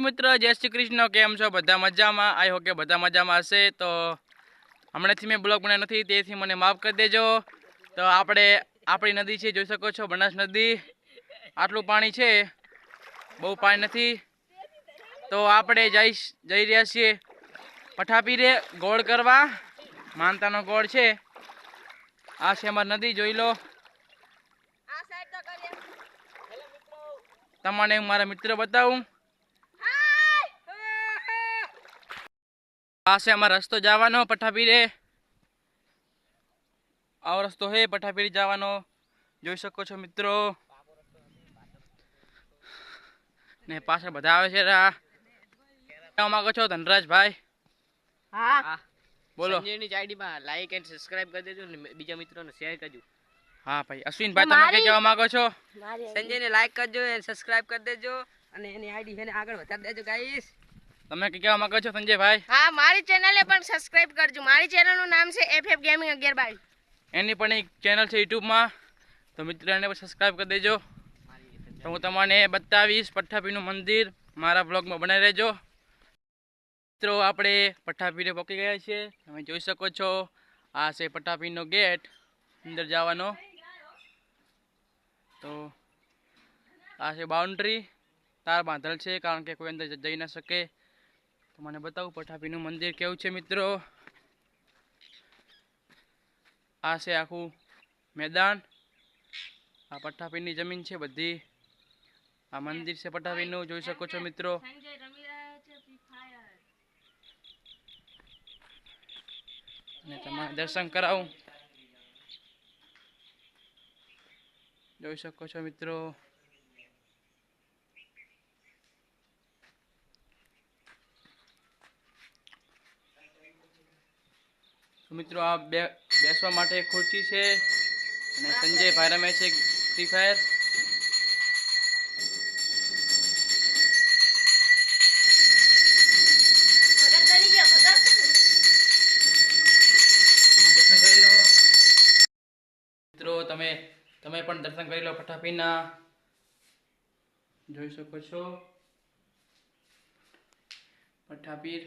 માતાજી મિત્ર જય શ્રી કૃષ્ણ. કેમ છો? બધા મજામાં? આઈ હો કે બધા મજામાં હશે. તો હમણાંથી મેં બ્લોગ બનાવ્યો નથી તેથી મને માફ કરી દેજો. તો આપણે આપણી નદી છે જોઈ શકો છો બનાસ નદી. આટલું પાણી છે બહુ પાણી નથી. તો આપણે જઈ જઈ રહ્યા છીએ પઠાપીરે ગોળ કરવા. માનતાનો ગોળ છે. આ છે અમારી નદી જોઈ લો. તમને હું મારા મિત્ર બતાવું? આ આમાં અમારો રસ્તો જવાનો પઠાપીરે. આવો રસ્તો હે પઠાપીરી જવાનો. જોઈ શકો છો મિત્રો. ને પાછળ બધા આવે છે રા. માંગો છો ધનરાજભાઈ? હા. બોલો. સંજયની આઈડીમાં લાઈક એન્ડ સબસ્ક્રાઇબ કરી દેજો ને બીજા મિત્રોને શેર કરજો. હા ભાઈ. અશ્વિનભાઈ તમે કઈ કહેવા માંગો છો? સંજયને લાઈક કરજો એન્ડ સબસ્ક્રાઇબ કરી દેજો. અને એની આઈડી છે આગળ વધારી દેજો ગાઈસ તમે કે કહેવા માંગો છો સંજયભાઈ? હા મારી ચેનલે પણ સબસ્ક્રાઇબ કરજો. મારી ચેનલનું નામ છે એફએફ ગેમિંગ અગિયાર બાવીસ એની પણ એક ચેનલ છે યુટ્યુબમાં. તો મિત્રો એને પણ સબસ્ક્રાઈબ કરી દેજો. તો હું તમને બતાવીશ પઠ્ઠાપીનું મંદિર મારા બ્લોગમાં બનાવી રહેજો. મિત્રો આપણે પઠ્ઠાપીને પહોંચી ગયા છીએ. તમે જોઈ શકો છો આ છે પઠ્ઠાપીનો ગેટ અંદર જવાનો. તો આ છે બાઉન્ડ્રી તાર બાંધેલ છે કારણ કે કોઈ અંદર જઈ ન શકે. મને બતાવું પઠાપીનું મંદિર કેવું છે મિત્રો? આ છે આખું મેદાન. આ પઠાપીની જમીન છે બધી. આ મંદિર છે પઠાપીનું જોઈ શકો છો મિત્રો. ને તમારે દર્શન કરાવું. જોઈ શકો છો મિત્રો. મિત્રો આ બે બેસવા માટે ખુરશી છે અને સંજય ભાઈ રમે છે ફ્રી ફાયર મિત્રો તમે તમે પણ દર્શન કરી લો ફટાફીના. જોઈ શકો છો. પઠાપીર.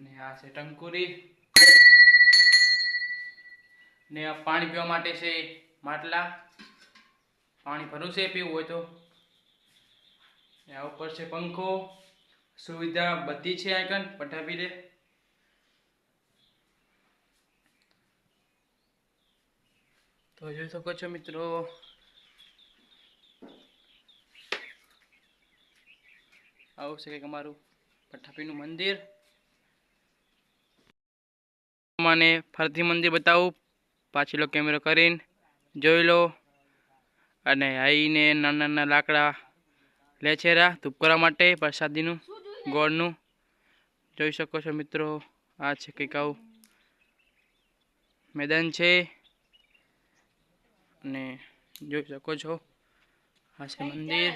ને આ છે ટંકુરી. ને પાણી પીવા માટે છે માટલા. પાણી ભરું છે, પીવું હોય તો. આ ઉપર છે પંખો. સુવિધા બધી છે આઈકન પઠાવી દે. તો જોઈ શકો છો મિત્રો. આવું છે કંઈક અમારું પઠાપીનું મંદિર. મને ફરતી મંદિર બતાવું. પાછલો કેમેરો કરીને જોઈ લો. અને આવીને નાના નાના લાકડા લે છે ધૂપ કરવા માટે પ્રસાદીનું, ગોળનું. જોઈ શકો છો મિત્રો, આ છે કંઈક આવું મેદાન છે. અને જોઈ શકો છો, આ છે મંદિર.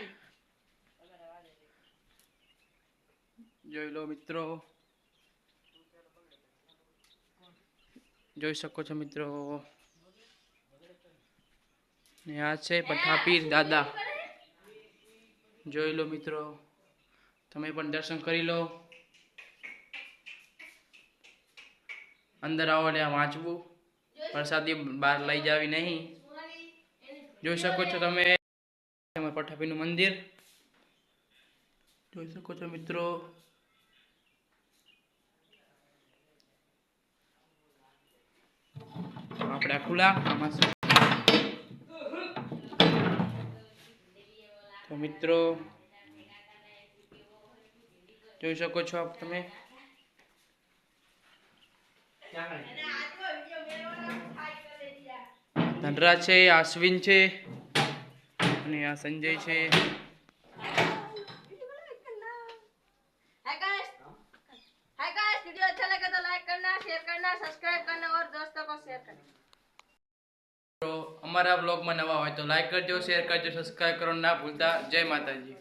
જોઈ લો મિત્રો. જોઈ શકો છો મિત્રો. ને આ છે પઠાપીર દાદા. જોઈ લો મિત્રો. તમે પણ દર્શન કરી લો. અંદર આવો આ વાંચવું. પ્રસાદી બહાર લઈ જાવી નહીં. જોઈ શકો છો તમે. પઠાપીનું મંદિર. જોઈ શકો છો મિત્રો. આપણે આ ખુલ્લા આમાં શું? તો મિત્રો જોઈ શકો છો આપ તમે ધનરાજ છે આ અશ્વિન છે અને આ સંજય છે hi guys hi guys video अच्छा लगे तो लाइक करना शेयर करना सब्सक्राइब करना और અમારા બ્લોગમાં નવા હોય તો લાઈક કરજો શેર કરજો સબસ્ક્રાઈબ કરવાનું ના ભૂલતા. જય માતાજી.